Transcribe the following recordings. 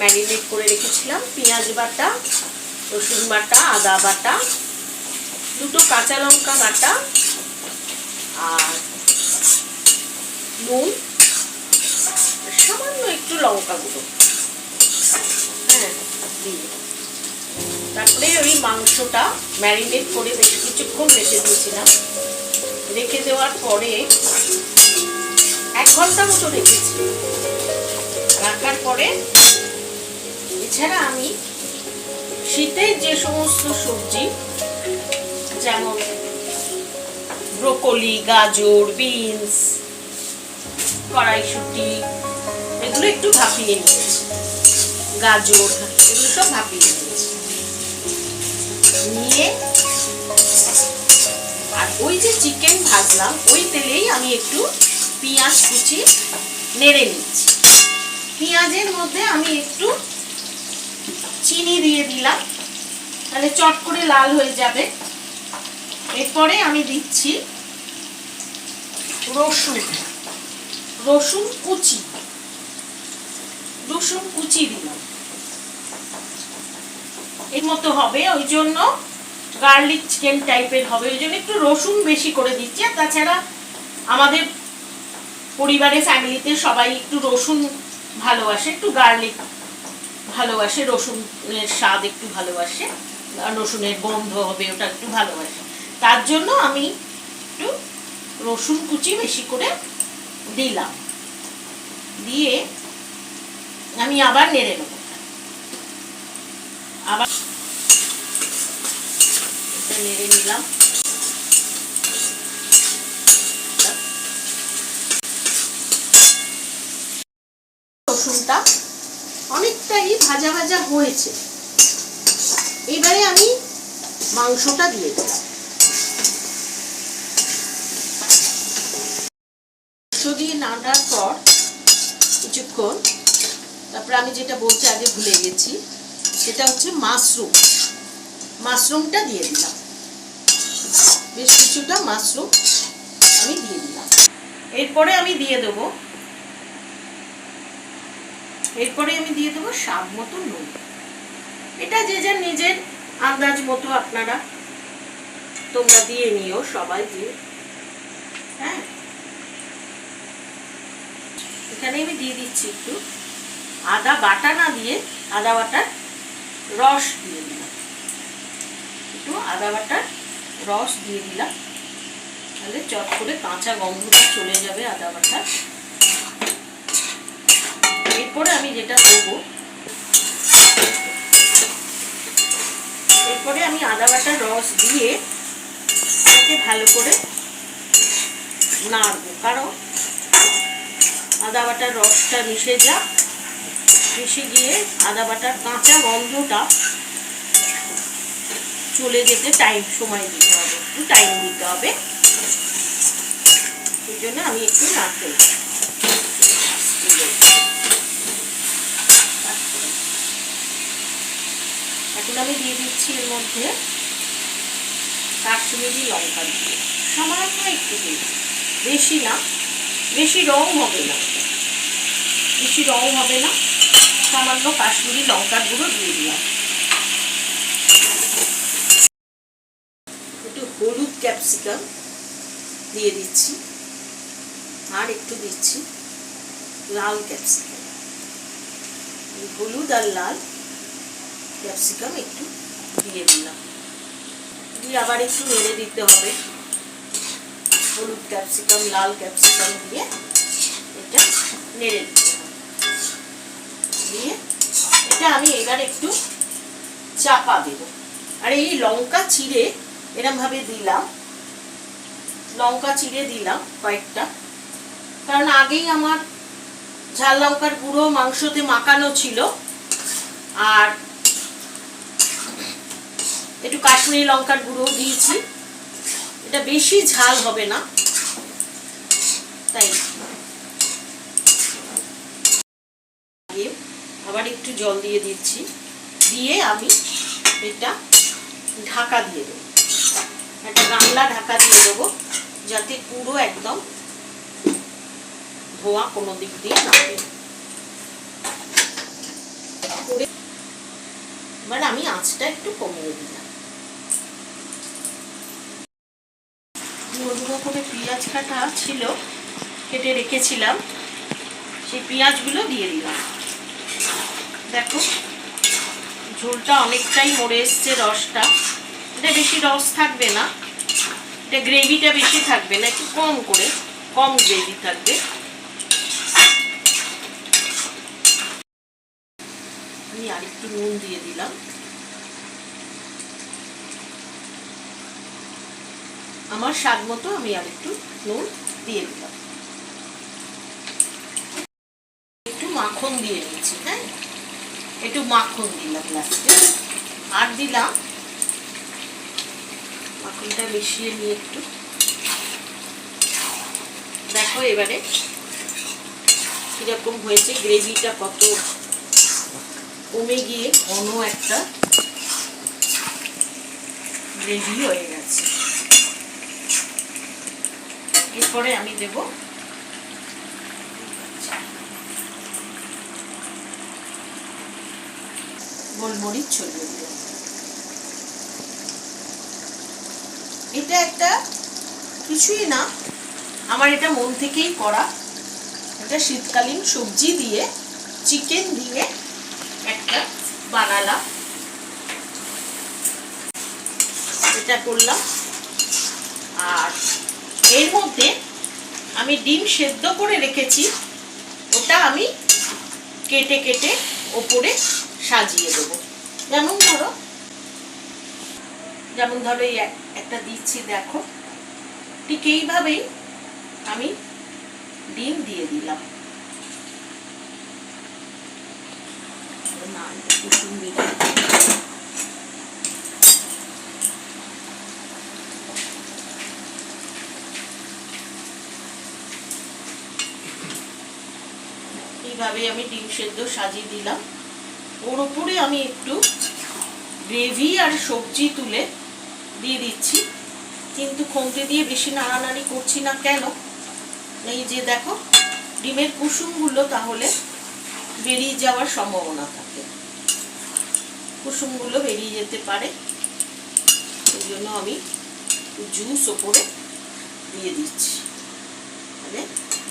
Marinate করে রেখেছিলাম। পেঁয়াজ বাটা, রসুন বাটা, আদা বাটা, দুটো কাঁচা লঙ্কা বাটা আর নুন সামান্য একটু লঙ্কা গুঁড়ো। হ্যাঁ তারপরে ওই মাংসটা ম্যারিনেট করে বেশ কিছুক্ষণ রেখে দিয়েছিলাম। রেখে দেওয়ার পরে এক ঘণ্টা মতো রেখেছি। রাখার পরে এছাড়া আমি শীতের যে সমস্ত সবজি, যেমন ব্রোকলি, গাজর, বিনস, কড়াইশুটি, এগুলো একটু ভাপিয়ে নিয়েছি। গাজর, এগুলো সব ভাপিয়ে নিয়েছি। নিয়ে আর ওই যে চিকেন ভাজলাম, ওই তেলেই আমি একটু পেঁয়াজ কুচি নেড়ে নিচ্ছি। পেঁয়াজের মধ্যে আমি একটু চিনি দিয়ে দিলাম। তাহলে চট করে লাল হয়ে যাবে। এরপরে আমি দিচ্ছি রসুন। রসুন কুচি। রসুন কুচি দিলাম। এর মতো হবে, ওই জন্য গার্লিক চিকেন টাইপের হবে। ওই জন্য একটু রসুন বেশি করে দিচ্ছি। আর তাছাড়া আমাদের পরিবারে ফ্যামিলিতে সবাই একটু রসুন ভালোবাসে, একটু গার্লিক ভালোবাসে, রসুনের স্বাদ একটু ভালোবাসে রসুনের গন্ধ হবে, ওটা একটু ভালোবাসে। তার জন্য আমি একটু রসুন কুচি বেশি করে দিলাম। দিয়ে আমি আবার নেড়ে নেব। আবার নেড়ে নিলাম। রসুনটা অনেকটাই ভাজা ভাজা হয়েছে। এবারে আমি মাংসটা দিয়ে দিলাম। মাংস দিয়ে নাড়ার পর কিছুক্ষণ, তারপরে আমি যেটা বলতে আগে ভুলে গেছি, সেটা হচ্ছে মাশরুম। মাশরুমটা দিয়ে দিলাম। বেশ কিছুটা মাশরুম আমি দিয়ে দিলাম। এরপরে আমি দিয়ে দেবো এরপরে আমি দিয়ে দেবো স্বাদ মতো নুন। এটা যে যার নিজের আন্দাজ মতো আপনারা। তোমরা দিয়ে নিও সবাই যে হ্যাঁ। এখানে আমি দিয়ে দিচ্ছি একটু। আদা বাটা না দিয়ে আদা বাটার রস দিয়ে দিলাম। একটু আদা বাটার রস দিয়ে দিলাম। তাহলে চট করে কাঁচা গন্ধটা চলে যাবে আদা বাটার। এরপরে আমি যেটা দেবো, এরপরে আমি আদা বাটার রস দিয়ে এটাকে ভালো করে নাড়বো। কারণ আদা বাটার রসটা মিশে যাক মিশে গিয়ে আদা বাটার কাঁচা গন্ধটা চলে যেতে টাইম সময় দিতে হবে, একটু টাইম দিতে হবে। সেই জন্য আমি একটু নাড়তে এখন আমি দিয়ে দিচ্ছি এর মধ্যে কাশ্মীরি লঙ্কা দিয়ে। সামান্য একটু দিয়েছি বেশি না। বেশি রং হবে না। বেশি রং হবে না। সামান্য কাশ্মীরি লঙ্কার গুঁড়ো দিয়ে দিলাম। একটু হলুদ ক্যাপসিকাম দিয়ে দিচ্ছি। আর একটু দিচ্ছি লাল ক্যাপসিকাম হলুদ আর লাল ক্যাপসিকাম একটু দিয়ে দিলাম। দিয়ে আবার একটু নেড়ে দিতে হবে। হলুদ ক্যাপসিকাম, লাল ক্যাপসিকাম দিয়ে এটা নেড়ে দিতে হবে। দিয়ে এটা আমি এবার একটু চাপা দেব। আর এই লঙ্কা চিড়ে এরমভাবে দিলাম। লঙ্কা চিড়ে দিলাম কয়েকটা। কারণ আগেই আমার ঝাল লঙ্কার গুঁড়ো মাংসতে মাখানো ছিল। আর একটু কাশ্মীরি লঙ্কার গুঁড়ো দিয়েছি। এটা বেশি ঝাল হবে না। তাই। আবার একটু জল দিয়ে দিচ্ছি। দিয়ে আমি এটা ঢাকা দিয়ে দেবো। একটা গামলা ঢাকা দিয়ে দেবো, যাতে পুরো একদম ধোয়া কোনো দিক দিয়ে না আমি আঁচটা একটু কমিয়ে দিলাম। ডুবো করে পেঁয়াজ কাটা ছিল, কেটে রেখেছিলাম। সেই পেঁয়াজগুলো দিয়ে দিলাম। দেখো, ঝোলটা অনেকটাই মরে এসছে রসটা। এটা বেশি রস থাকবে না। এটা গ্রেভিটা বেশি থাকবে না, একটু কম করে, কম গ্রেভি থাকবে। আমি আরেকটু নুন দিয়ে দিলাম। আমার স্বাদ মতো আমি আর একটু নুন দিয়ে দিলাম। একটু মাখন দিয়ে নিচ্ছি হ্যাঁ একটু মাখন দিলাম লাস্টে আর দিলাম মাখনটা মিশিয়ে নিয়ে একটু। দেখো এবারে কীরকম হয়েছে গ্রেভিটা কত কমে গিয়ে ঘন একটা গ্রেভি হয়ে গেছে। এরপরে আমি দেব গোলমরিচ ছড়িয়ে দিলাম। এটা একটা কিছুই না। আমার এটা মন থেকেই করা। এটা শীতকালীন সবজি দিয়ে চিকেন দিয়ে একটা বানালাম। এটা করলাম। আর এর মধ্যে আমি ডিম সেদ্ধ করে রেখেছি, ওটা আমি কেটে কেটে ওপরে সাজিয়ে দেবো। যেমন ধরো যেমন ধরো এই এক- একটা দিচ্ছি, দেখো। ঠিক এইভাবেই আমি ডিম দিয়ে দিলাম। না এইভাবে আমি ডিম সেদ্ধ সাজিয়ে দিলাম, ওর উপরে আমি একটু গ্রেভি আর সবজি তুলে দিয়ে দিচ্ছি। কিন্তু খন্তি দিয়ে বেশি নাড়ানাড়ি করছি না কেন? এই যে দেখো, ডিমের কুসুমগুলো তাহলে বেরিয়ে যাওয়ার সম্ভাবনা থাকে। কুসুমগুলো বেরিয়ে যেতে পারে। এই জন্য আমি জুস ওপরে দিয়ে দিচ্ছি। মানে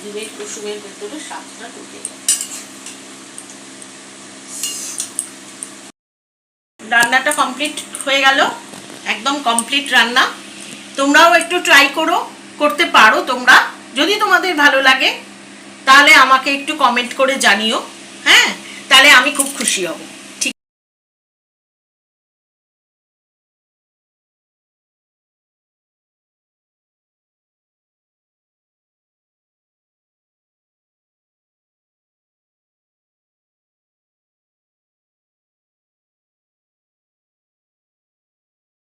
ডিমের কুসুমের ভেতরে স্বাদটা ঢুকে যাবে। রান্নাটা কমপ্লিট হয়ে গেল। একদম কমপ্লিট রান্না। তোমরাও একটু ট্রাই করো, করতে পারো তোমরা। যদি তোমাদের ভালো লাগে, তাহলে আমাকে একটু কমেন্ট করে জানিও। হ্যাঁ? তাহলে আমি খুব খুশি হব।